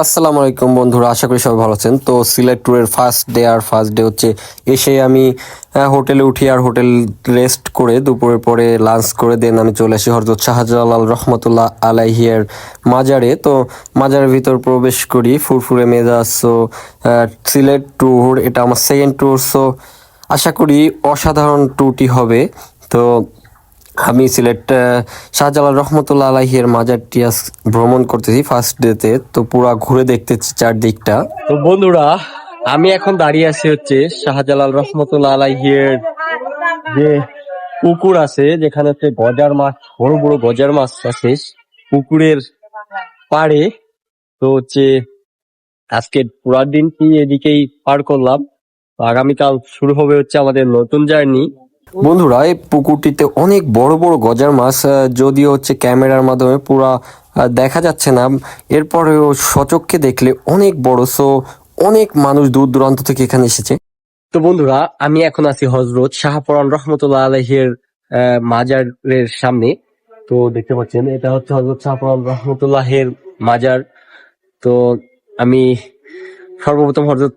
আসসালামু আলাইকুম বন্ধুরা, আশা করি সবাই ভালো আছেন। তো সিলেট ট্যুরের ফার্স্ট ডে আর ফার্স্ট ডে হচ্ছে এসে আমি হোটেলে উঠি আর হোটেল রেস্ট করে দুপুরের পরে লাঞ্চ করে দেন আমি চলে আসি হরজত শাহজালাল রহমতুল্লাহ আলাইহিয়ার মাজারে। তো মাজারের ভিতর প্রবেশ করি, ফুরফুরে মেজাজ সো সিলেট ট্যুর, এটা আমার সেকেন্ড ট্যুর সো আশা করি অসাধারণ ট্যুরটি হবে। তো আমি সিলেট শাহজালাল রহমতুল্লাহ আলাহির মাজারটি ভ্রমণ করতেছি ফার্স্ট ডেতে তো পুরা ঘুরে দেখতেছি চারদিকটা। তো বন্ধুরা, আমি এখন দাঁড়িয়ে আছি হচ্ছে শাহজালাল রহমতুল্লাহ আলাইহির যে পুকুর আছে, যেখানে হচ্ছে গজার মাছ, বড় বড় গজার মাছ আছে, পুকুরের পাড়ে। তো হচ্ছে আজকে পুরা দিনটি এদিকেই পার করলাম। আগামীকাল শুরু হবে হচ্ছে আমাদের নতুন জার্নি। বন্ধুরা, এই পুকুরটিতে অনেক বড় বড় গজার মাছ যদিও হচ্ছে ক্যামেরার মাধ্যমে পুরা দেখা যাচ্ছে না। এরপরেও সচক্ষে দেখলে অনেক বড় সো অনেক মানুষ দূর দূরান্ত থেকে এখানে এসেছে। তো বন্ধুরা, আমি এখন আছি হজরত শাহপরান রহমতুল্লাহ আলহের মাজারের সামনে। তো দেখতে পাচ্ছেন, এটা হচ্ছে হজরত শাহপরান রহমতুল্লাহের মাজার। তো আমি সর্বপ্রথম হজরত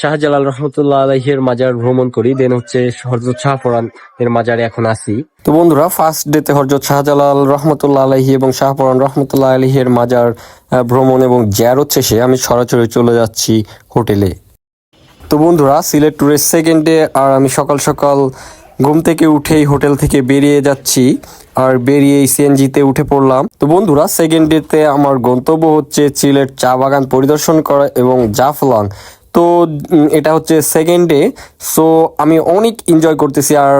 শাহজালাল রহমতুল্লাহ আলহের মাজার ভ্রমণ করি দেন হচ্ছে হজরত শাহপরান এর মাজারে এখন আসি তো বন্ধুরা ফার্স্ট ডেতে হরজত শাহজালাল রহমতুল্লাহ আলহি এবং শাহপরান রহমতুল্লাহ আলহির মাজার ভ্রমণ এবং জ্যারত শেষে আমি সরাসরি চলে যাচ্ছি হোটেলে। তো বন্ধুরা, সিলেট ট্যুরের সেকেন্ড ডে আর আমি সকাল সকাল ঘুম থেকে উঠেই হোটেল থেকে বেরিয়ে যাচ্ছি, আর বেরিয়েই সিএনজিতে উঠে পড়লাম। তো বন্ধুরা সেকেন্ড ডেতে আমার গন্তব্য হচ্ছে সিলেট চা বাগান পরিদর্শন করা এবং জাফলং। তো এটা হচ্ছে সেকেন্ড ডে সো আমি অনেক এনজয় করতেছি আর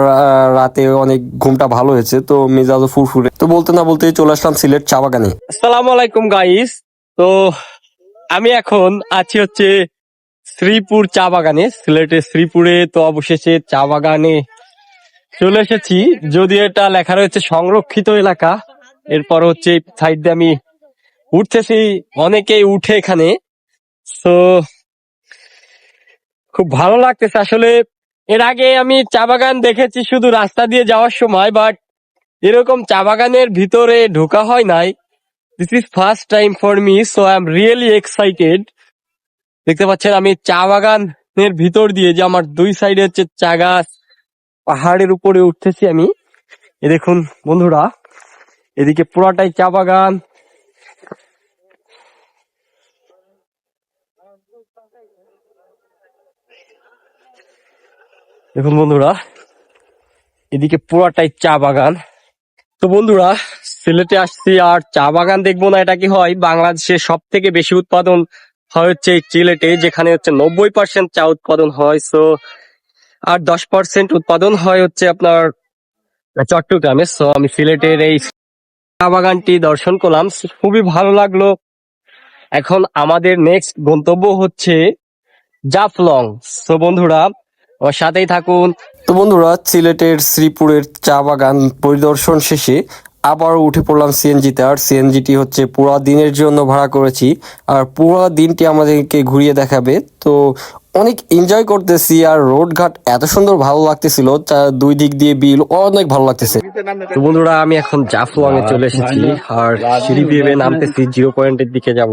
রাতে অনেক ঘুমটা ভালো হয়েছে, তো মেজাজও ফুরফুরে। তো বলতে না বলতে চলে আসলাম সিলেট চা বাগানে। আসসালামু আলাইকুম গাইস তো আমি এখন আছি হচ্ছে শ্রীপুর চা বাগানে সিলেটের শ্রীপুরে, তো অবশেষে চা বাগানে চলে এসেছি। যদি এটা লেখা রয়েছে সংরক্ষিত এলাকা, এরপর হচ্ছে সাইড দিয়ে আমি উঠতেছি, অনেকেই উঠে এখানে। তো খুব ভালো লাগতেছে। আসলে এর আগে আমি চা বাগান দেখেছি শুধু রাস্তা দিয়ে যাওয়ার সময় বাট এরকম চা বাগানের ভিতরে ঢোকা হয় নাই। This is first time for me so I am really excited দেখতে পাচ্ছেন, আমি চা বাগানের ভিতর দিয়ে যে আমার দুই সাইডে হচ্ছে চা গাছ, পাহাড়ের উপরে উঠতেছি আমি। এ দেখুন, বন্ধুরা, এদিকে পুরাটাই চা বাগান। দেখুন বন্ধুরা, এদিকে পুরাটাই চা বাগান। তো বন্ধুরা, সিলেটে আসছি আর চা বাগান দেখব না, এটা কি হয়? বাংলাদেশে সব থেকে বেশি উৎপাদন হয় হচ্ছে সিলেটে, যেখানে হচ্ছে নব্বই পার্সেন্ট চা উৎপাদন হয়। সো আর দশ পার্সেন্ট উৎপাদন হয় হচ্ছে আপনার চট্টগ্রামে। সো আমি সিলেটের এই চা বাগানটি দর্শন করলাম। খুবই ভালো লাগল। এখন আমাদের নেক্সট গন্তব্য হচ্ছে জাফলং। সো বন্ধুরা আমার সাথেই থাকুন। তো বন্ধুরা সিলেটের শ্রীপুরের চা বাগান পরিদর্শন শেষে আবার উঠে পড়লাম সিএনজিতে। আর সিএনজিটি হচ্ছে পুরো দিনের জন্য ভাড়া করেছি। আর পুরো দিনটি আমাদেরকে ঘুরিয়ে দেখাবে। তো অনেক এনজয় করতেছি আর রোড ঘাট এত সুন্দর ভালো লাগতেছিল দুই দিক দিয়ে বিল অনেক ভালো লাগতেছে। তো বন্ধুরা আমি এখন জাফলং এ চলে এসেছি। আর সিঁড়ি দিয়ে নামতেছি জিরো পয়েন্টের দিকে যাব।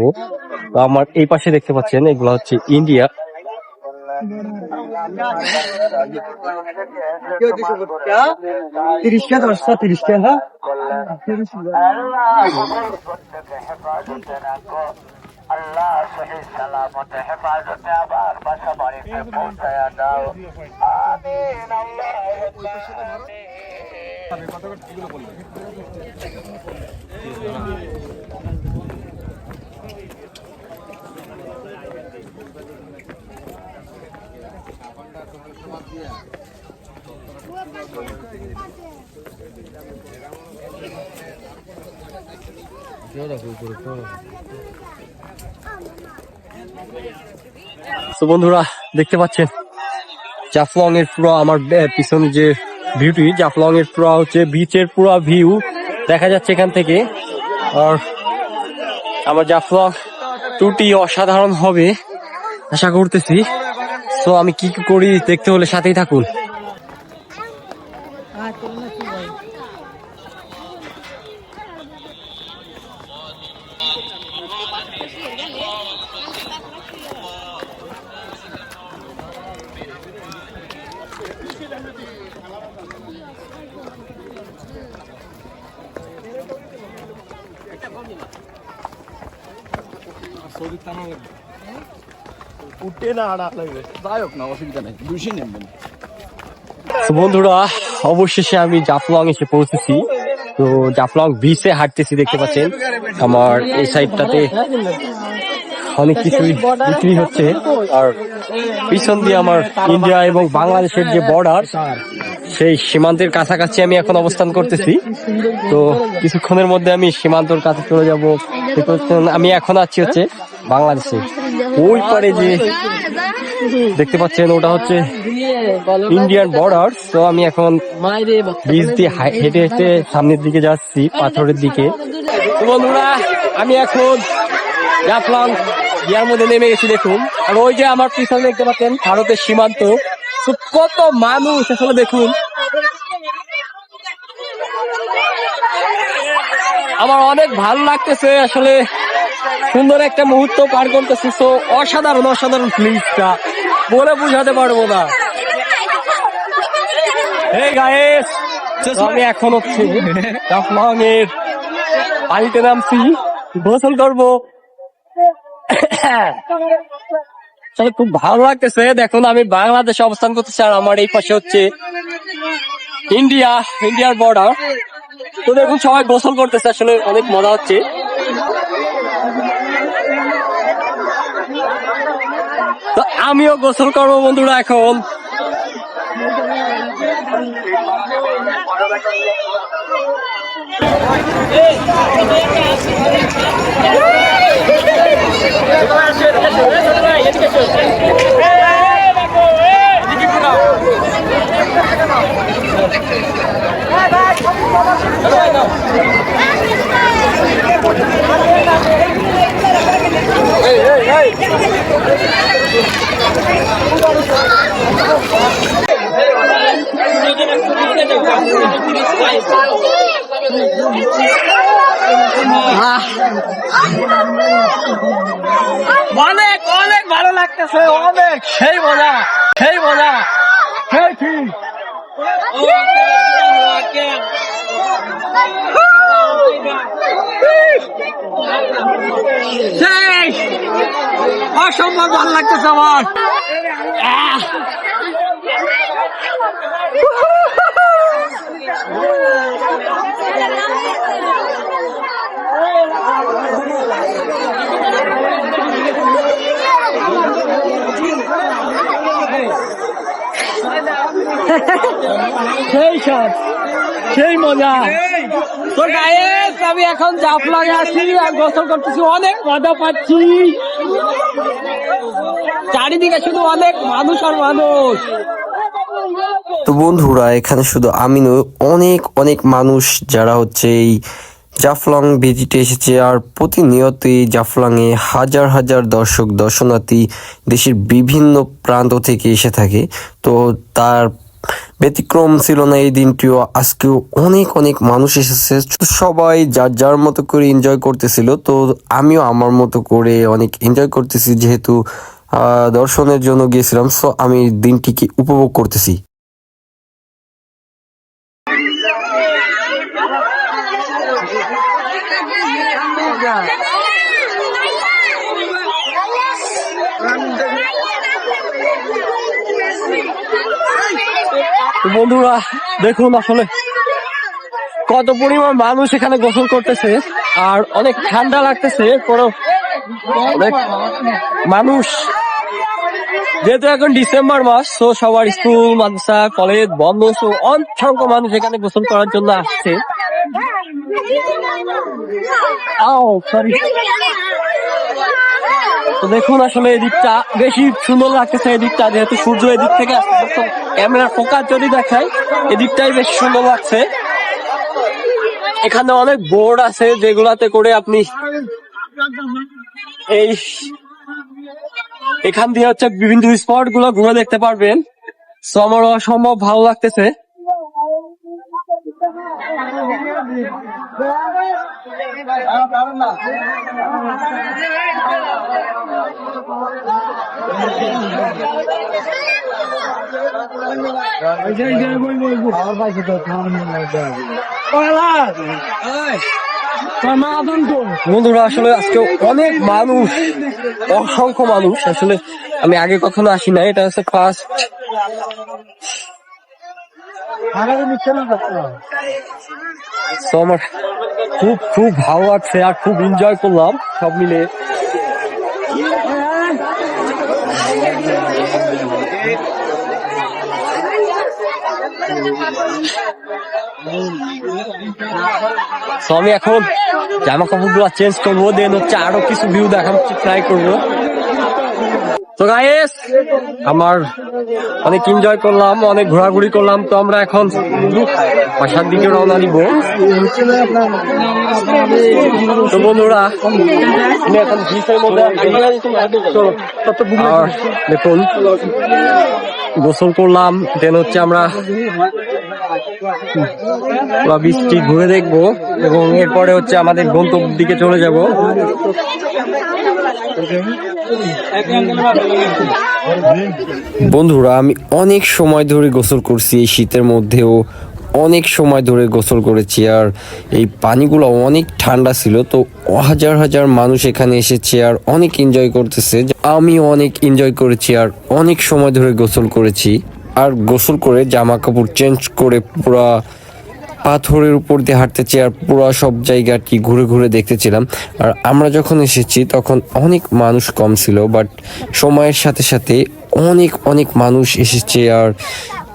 তো আমার এই পাশে দেখতে পাচ্ছেন এগুলো হচ্ছে ইন্ডিয়া। তিরিশটা দশটা তিরিশটা হ্যাঁ আল্লাহ সহি সালামতে পৌঁছায়া দাও আমিন আল্লাহ তো বন্ধুরা, দেখতে পাচ্ছেন, জাফলং এর পুরো আমার পিছনে যে ভিউটি জাফলং এর পুরো হচ্ছে বিচের পুরো ভিউ দেখা যাচ্ছে এখান থেকে। আর আমার জাফলং টুটি অসাধারণ হবে, আশা করতেছি। সো আমি কি করি? দেখতে হলে সাথেই থাকুন। লাগবে উঠে না লাগবে। যাই হোক না, অসুবিধা নেই। নেবেন তো বন্ধুরা, অবশেষে আমি জাফলং এসে পৌঁছেছি। তো জাফলং বিচে হাঁটতেছি দেখতে পাচ্ছেন। আমার এই সাইডটাতে অনেক কিছুই বিক্রি হচ্ছে। আর পিছন দিয়ে আমার ইন্ডিয়া এবং বাংলাদেশের যে বর্ডার সেই সীমান্তের কাছাকাছি আমি এখন অবস্থান করতেছি। তো কিছুক্ষণের মধ্যে আমি সীমান্তর কাছে চলে যাব। আমি এখন আছি হচ্ছে বাংলাদেশে। ওই পারে যে দেখতে পাচ্ছেন, ওটা হচ্ছে ইন্ডিয়ান বর্ডার তো আমি এখন ব্রিজ দিয়ে হেঁটে হেঁটে সামনের দিকে যাচ্ছি, পাথরের দিকে। তো বন্ধুরা, আমি এখন জাফলং ইয়ার মধ্যে নেমে গেছি, দেখুন। আর ওই যে আমার পিছনে দেখতে পাচ্ছেন, ভারতের সীমান্ত। কত মানুষ আসলে দেখুন। আমার অনেক ভালো লাগতেছে আসলে। সুন্দর একটা মুহূর্ত পার করতেছি। তো অসাধারণ অসাধারণ ফিলিংসটা। বলে বুঝাতে পারব না। এই গায়েস আমি এখন হচ্ছে এর পানিতে নামছি। গোসল করব। আসলে খুব ভালো লাগতেছে। দেখুন, আমি বাংলাদেশে অবস্থান করতেছি আর আমার এই পাশে হচ্ছে ইন্ডিয়া, ইন্ডিয়ার বর্ডার তো দেখুন, সবাই গোসল করতেছে। আসলে অনেক মজা হচ্ছে। আমিও গোসল করব বন্ধুরা এখন। অনেক অনেক ভালো লাগতেছে, অনেক। সেই মজা সেই মজা। সেই ঠিক অসম্ভব ভালো লাগতেছে আমার! সেই সব সেই মজা। তো গায়েস আমি এখন জাফলঙে আছি আর গোসল করতেছি অনেক মজা পাচ্ছি। চারিদিকে শুধু অনেক মানুষ আর মানুষ। তো বন্ধুরা এখানে শুধু আমি নই অনেক অনেক মানুষ যারা হচ্ছে এই জাফলং ভিজিটে এসেছে আর প্রতিনিয়তই জাফলংয়ে হাজার হাজার দর্শক, দর্শনার্থী দেশের বিভিন্ন প্রান্ত থেকে এসে থাকে। তো তার ব্যতিক্রম ছিল না এই দিনটিও। আজকেও অনেক অনেক মানুষ এসেছে। সবাই যার যার মতো করে এনজয় করতেছিল, তো আমিও আমার মতো করে অনেক এনজয় করতেছি যেহেতু দর্শনের জন্য গিয়েছিলাম। সো আমি দিনটিকে উপভোগ করতেছি। বন্ধুরা দেখুন আসলে কত পরিমাণ মানুষ এখানে গোসল করতেছে আর অনেক ঠান্ডা লাগতেছে পরেও অনেক মানুষ। যেহেতু এখন ডিসেম্বর মাস তো সবার স্কুল মাদ্রাসা কলেজ বন্ধ তো অসংখ্য মানুষ এখানে গোসল করার জন্য আসছে। আও সরি দেখুন আসলে এদিকটা বেশি সুন্দর লাগতেছে এদিকটা যেহেতু সূর্য এদিক থেকে আসছে। তো ক্যামেরার ফোকাস যদি দেখায় এদিকটাই বেশি সুন্দর লাগছে। এখানে অনেক বোর্ড আছে যেগুলাতে করে আপনি এই এখান দিয়ে হচ্ছে বিভিন্ন স্পটগুলো ঘুরে দেখতে পারবেন। তো আমার অসম্ভব ভালো লাগতেছে। বন্ধুরা, আসলে আজকে অনেক মানুষ, অসংখ্য মানুষ। আসলে আমি আগে কখনো আসি না এটা হচ্ছে ফার্স্ট তো আমার খুব খুব ভালো লাগছে আর খুব এনজয় করলাম সব মিলে। তো আমি এখন জামা কাপড়গুলো চেঞ্জ করব দেন হচ্ছে আরও কিছু ভিউ দেখার ট্রাই করব। তো গাইস আমার অনেক এনজয় করলাম অনেক ঘোরাঘুরি করলাম তো আমরা এখন বাসার দিকে রওনা দিব। তো বন্ধুরা দেখুন গোসল করলাম দেন হচ্ছে আমরা বৃষ্টি ঘুরে দেখব এবং এরপরে হচ্ছে আমাদের গন্তব্যের দিকে চলে যাব। বন্ধুরা, আমি অনেক সময় ধরে গোসল করছি এই শীতের মধ্যেও, অনেক সময় ধরে গোসল করেছি, আর এই পানিগুলো অনেক ঠান্ডা ছিল, তো হাজার হাজার মানুষ এখানে এসেছে আর অনেক এনজয় করতেছে। আমি অনেক এনজয় করেছি আর অনেক সময় ধরে গোসল করেছি, আর গোসল করে জামা কাপড় চেঞ্জ করে পুরা পাথরের উপর দিয়ে হাঁটতেছি আর পুরো সব জায়গা কি ঘুরে ঘুরে দেখতেছিলাম। আর আমরা যখন এসেছি, তখন অনেক মানুষ কম ছিল বাট সময়ের সাথে সাথে অনেক অনেক মানুষ এসেছে আর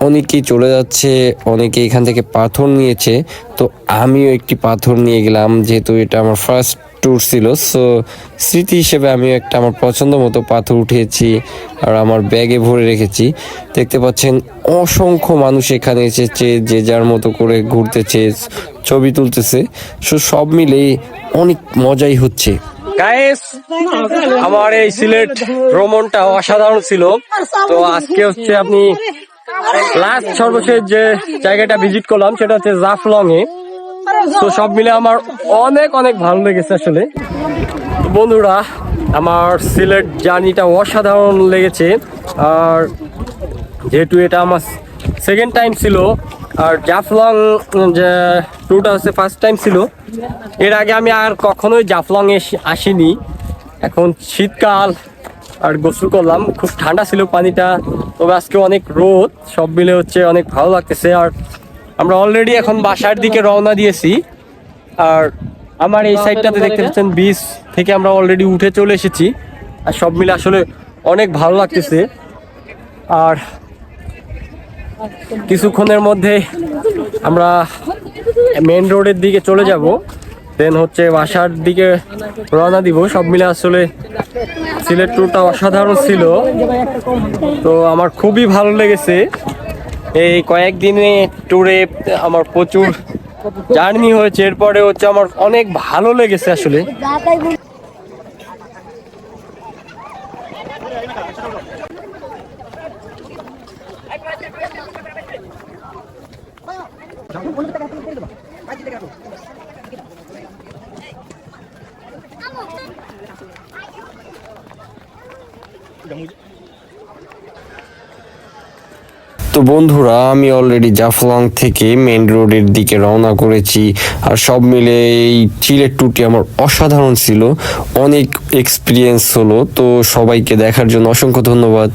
অনেকেই চলে যাচ্ছে, অনেকে এখান থেকে পাথর নিয়েছে। তো আমিও একটি পাথর নিয়ে গেলাম, যেহেতু এটা আমার ফার্স্ট ট্যুর ছিল। সো স্মৃতি হিসেবে আমি একটা আমার পছন্দ মতো পাথর উঠিয়েছি আর আমার ব্যাগে ভরে রেখেছি। দেখতে পাচ্ছেন অসংখ্য মানুষ এখানে এসেছে, যে যার মতো করে ঘুরতেছে, ছবি তুলতেছে। সো সব মিলেই অনেক মজাই হচ্ছে। আমার এই সিলেট ভ্রমণটা অসাধারণ ছিল। তো আজকে হচ্ছে আপনি লাস্ট সর্বশেষ যে জায়গাটা ভিজিট করলাম, সেটা হচ্ছে জাফলং এ তো সব মিলে আমার অনেক অনেক ভালো লেগেছে আসলে। বন্ধুরা, আমার সিলেট জার্নিটা অসাধারণ লেগেছে। আর যেহেতু এটা আমার সেকেন্ড টাইম ছিল, আর জাফলং যে ট্যুরটা হচ্ছে ফার্স্ট টাইম ছিল, এর আগে আমি আর কখনোই জাফলং এ আসিনি। এখন শীতকাল, আর গোসল করলাম। খুব ঠান্ডা ছিল পানিটা, তবে আজকে অনেক রোদ, সব মিলে হচ্ছে অনেক ভালো লাগতেছে। আর আমরা অলরেডি এখন বাসার দিকে রওনা দিয়েছি। আর আমার এই সাইডটাতে দেখতে পাচ্ছেন বিচ থেকে আমরা অলরেডি উঠে চলে এসেছি। আর সব মিলে আসলে অনেক ভালো লাগতেছে। আর কিছুক্ষণের মধ্যে আমরা মেন রোডের দিকে চলে যাব। দেন হচ্ছে বাসার দিকে রওনা দিব। সব মিলে আসলে সিলেট ট্যুরটা অসাধারণ ছিল। তো আমার খুবই ভালো লেগেছে। এই কয়েকদিনে ট্যুরে আমার প্রচুর জার্নি হয়েছে। এরপরে হচ্ছে আমার অনেক ভালো লেগেছে আসলে। বন্ধুরা, আমি অলরেডি জাফলং থেকে মেন রোডের দিকে রওনা করেছি। আর সব মিলে এই চিলের ট্যুরটি আমার অসাধারণ ছিল। অনেক এক্সপিরিয়েন্স হলো। তো সবাইকে দেখার জন্য অসংখ্য ধন্যবাদ।